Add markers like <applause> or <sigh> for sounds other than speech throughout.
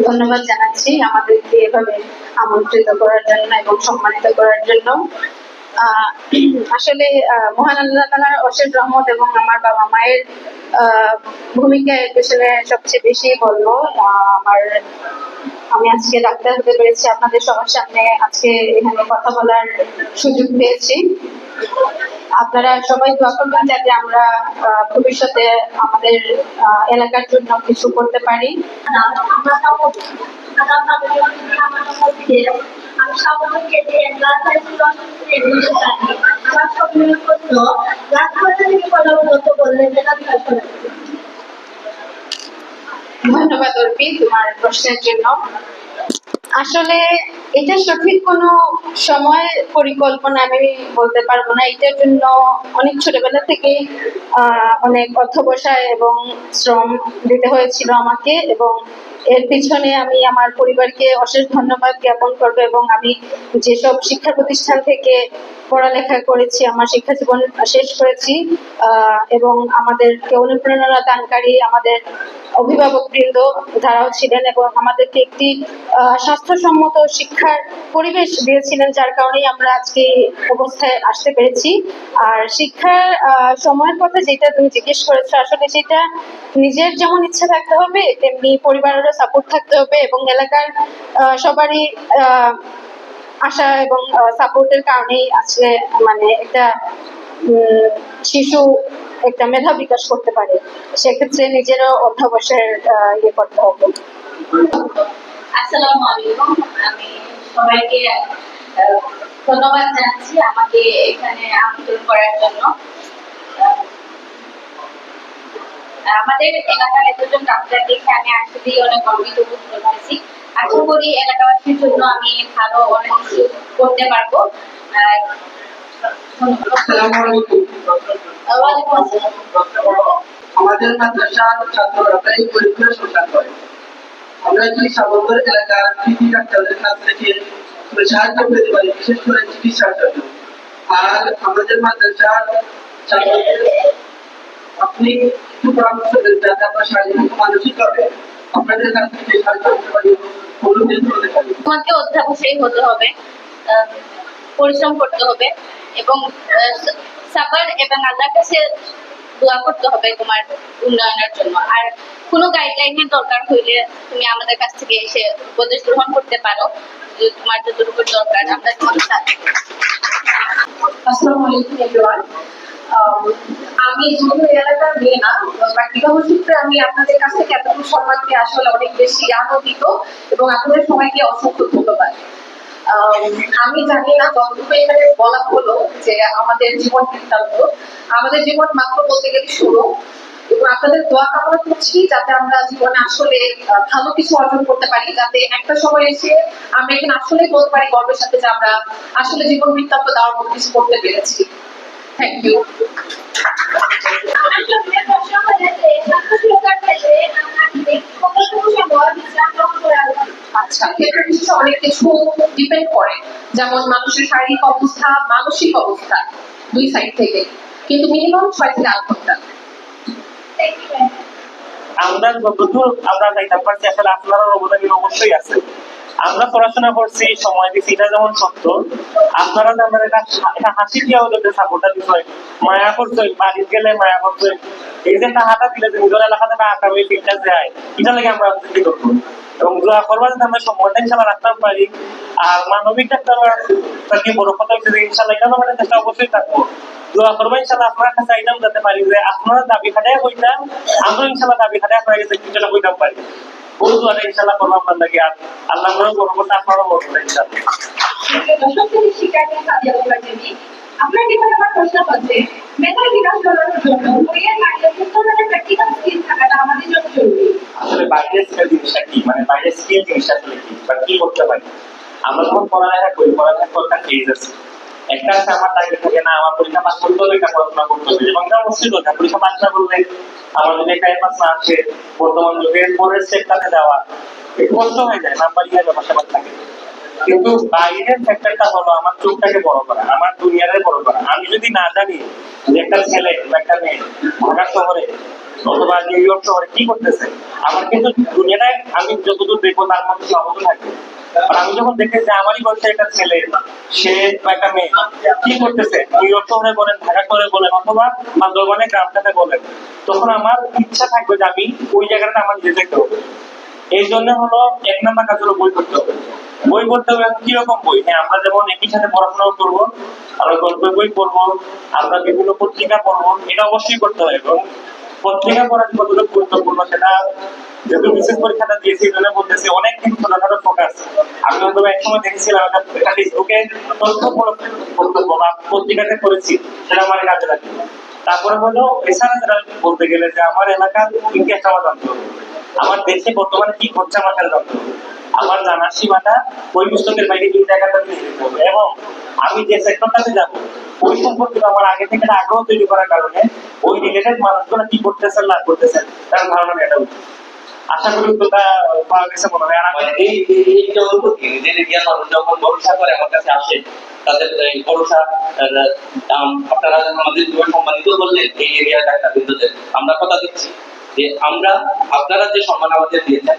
ধন্যবাদ জানাচ্ছি আমাদেরকে এভাবে আমন্ত্রিত করার জন্য এবং সম্মানিত করার জন্য। <clears throat> আসলে মহান আল্লাহ অশেষ রহমত এবং আমার বাবা মায়ের ভূমিকা এর পেছনে সবচেয়ে বেশি বলব আমার, আমি আজকে ডাক্তার হতে পেরেছি, আপনাদের সবার সামনে আজকে এখানে কথা বলার সুযোগ পেয়েছি। আপনারা সবাই দোয়া করবেন যাতে আমরা ভবিষ্যতে আমাদের এলাকার জন্য কিছু করতে পারি। ধন্যবাদ তোমার প্রশ্নের জন্য। আসলে এটা সঠিক কোনো সময় পরিকল্পনা আমি বলতে পারব না। এটার জন্য অনেক ছোটবেলা থেকে অনেক অধ্যবসায় এবং শ্রম দিতে হয়েছিল আমাকে এবং এর পিছনে আমি আমার পরিবারকে অশেষ ধন্যবাদ জ্ঞাপন করব এবং আমি যেসব শিক্ষা প্রতিষ্ঠান থেকে পড়ালেখা করেছি, আমার শিক্ষা জীবন শেষ করেছি এবং আমাদেরকে অনুপ্রেরণা দানকারী আমাদের অভিভাবক বৃন্দ তারাও ছিলেন এবং আমাদেরকে একটি স্বাস্থ্যসম্মত শিক্ষার পরিবেশ দিয়েছিলেন যার কারণেই আমরা আজকে অবস্থায় আসতে পেরেছি। আর শিক্ষার সময়ের কথা যেটা তুমি জিজ্ঞেস করেছ, আসলে সেটা নিজের যেমন ইচ্ছা থাকতে হবে, তেমনি পরিবারেরও সাপোর্ট থাকতে হবে এবং এলাকার সবারই আশা এবং সাপোর্টের কারণেই আসলে মানে একটা শিশু একটা মেধা বিকাশ করতে পারে। সেক্ষেত্রে নিজেরও আহ, ইয়ে করতে হবে। আসসালামু আলাইকুম। আমি সবাইকে ধন্যবাদ জানাচ্ছি আমাকে এখানে আমন্ত্রণ করার জন্য। আমাদের এলাকার এতজন ডাক্তার দেখে আমি আসলেই অনেক গর্বিত বোধ করতেছি। আশা করি এলাকাবাসীর জন্য আমি ভালো অনেক কিছু করতে পারব। আমাদের মাদ্রাসার ছাত্ররা পরীক্ষা করে। আমরা কি এলাকার ডাক্তারদের কাছ থেকে সাহায্য পেতে পারি, বিশেষ করে চিকিৎসার জন্য। আর আমাদের আপনি সাহায্য তোমাকে অধ্যাবসায়ী হতে হবে পরিশ্রম করতে হবে এবং সাবার এবং আল্লাহর কাছে দোয়া করতে হবে তোমার উন্নয়নের জন্য। আর কোনো গাইডলাইনের দরকার হইলে তুমি আমাদের কাছ থেকে এসে উপদেশ গ্রহণ করতে পারো তোমার যতটুকু দরকার আমরা তোমার সাথে। আসসালামু আলাইকুম আমি যেহেতু এলাকার মেয়ে না আমি আপনাদের কাছ থেকে এতটুকু আসলে অনেক বেশি আনন্দিত এবং আপনাদের অসংখ্য ধন্যবাদ। আমি জানি না যতটুকু এখানে বলা হলো যে আমাদের জীবন বৃত্তান্ত, আমাদের জীবন মাত্র বলতে গেলে শুরু এবং আপনাদের দোয়া কামনা করছি যাতে আমরা জীবনে আসলে ভালো কিছু অর্জন করতে পারি, যাতে একটা সময় এসে আমরা এখানে আসলে বলতে পারি গর্বের সাথে যে আমরা আসলে জীবন বৃত্তান্ত দেওয়ার মতো কিছু করতে পেরেছি। আচ্ছা যেমন মানুষের শারীরিক অবস্থা, মানসিক অবস্থা, দুই সাইড থেকে। কিন্তু মিনিমাম আমরা যতদূর আমরা যাইতাম পারছি, আসলে আপনার অবদান অবশ্যই আছে। আমরা পড়াশোনা করছি, সময় দিচ্ছি, এটা যেমন সত্য। আপনারা যে আমাদের একটা একটা হাসি দিয়ে ওদেরকে সাপোর্টটা দিচ্ছেন মায়া করছেন বাড়ি গেলে মায়া করছেন এই যে একটা হাঁটা দিলে নিজের এলাকাতে একটা হাঁটা ওই যায়, এটা লাগে আমরা করব। এবং দোয়া করবার যদি আমরা ইনশাল্লাহ পারি। আর মানবিক ডাক্তার কি বড় কথা হচ্ছে ইনশাল্লাহ এটা চেষ্টা অবশ্যই থাকব? দোয়া করব ইনশাল্লাহ আপনার কাছে যাতে পারি যে আপনারা দাবি খাটাই কইতাম আমরা ইনশাল্লাহ দাবি খাটাই আপনার কাছে কইতাম পারি। বহু দোয়া ইনশাল্লাহ করব আপনার লাগে আর আল্লাহ বড় করতে আপনারাও আসলে বাইরের জিনিসটা কি? মানে বাইরের স্কিল জিনিসটা আসলে কি? বা কি করতে পারি? আমরা যখন পড়ালেখা করি পড়ালেখা করতে ফেজ আছে। আমার কিন্তু বাইরের ফ্যাক্টরটা হলো আমার চোখটাকে বড় করা, আমার বড় করা। আমি যদি না জানি যে একটা ছেলে বা একটা মেয়ে ঢাকা শহরে অথবা নিউ ইয়র্ক শহরে কি করতেছে, আমার কিন্তু দুনিয়াটায় আমি যতদূর দেখব তার মধ্যে সীমাবদ্ধ থাকবে। আমি যখন যে আমারই একটা ছেলে, সে বা একটা মেয়ে, কি করতেছে? বলেন ঢাকা বলেন, অথবা বান্দরবানের গ্রামটাতে বলেন, তখন আমার ইচ্ছা থাকবে যে আমি ওই জায়গাটা আমার নিজে যেতে হবে। এই জন্য হলো এক নাম্বার কাজ হলো বই পড়তে হবে। বই পড়তে হবে কীরকম বই? হ্যাঁ আমরা যেমন একই সাথে পড়াশোনাও করব আমরা গল্পের বই পড়ব, আমরা বিভিন্ন পত্রিকা পড়ব, এটা অবশ্যই করতে হবে। এবং পত্রিকা পড়া গুরুত্বপূর্ণ সেটা যেহেতু বিশেষ পরীক্ষাটা দিয়েছি, এই জন্য বলতেছি অনেক কিন্তু ফোকাস আমি হয়তো এক সময় দেখেছিলাম একটা ফেসবুকে বক্তব্য বা পত্রিকাতে করেছি সেটা আমার কাজে তারপরে হলো এছাড়া যেটা বলতে গেলে যে আমার এলাকার ইতিহাস আমার জানতে হবে আমার দেশে বর্তমানে কি ঘটছে আমার জানতে হবে আমার জানার সীমাটা ওই পুস্তকের বাইরে এই জায়গাটা এবং আমি যে সেক্টরটাতে যাব, ওই সম্পর্কে আমার আগে থেকে আগ্রহ তৈরি করার কারণে ওই রিলেটেড মানুষগুলো কি করতেছেন না করতেছেন তার ধারণা নেওয়া উচিত। মনে আমরা কথা দিচ্ছি যে আমরা, আপনারা যে সম্মান আমাদের দিয়েছেন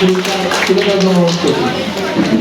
প্রধান শিক্ষক ধন্যবাদ পার্থ সারথী রাষ্ট্রী পুরস্কার তুলে দেওয়ার জন্য অনুরোধ করছি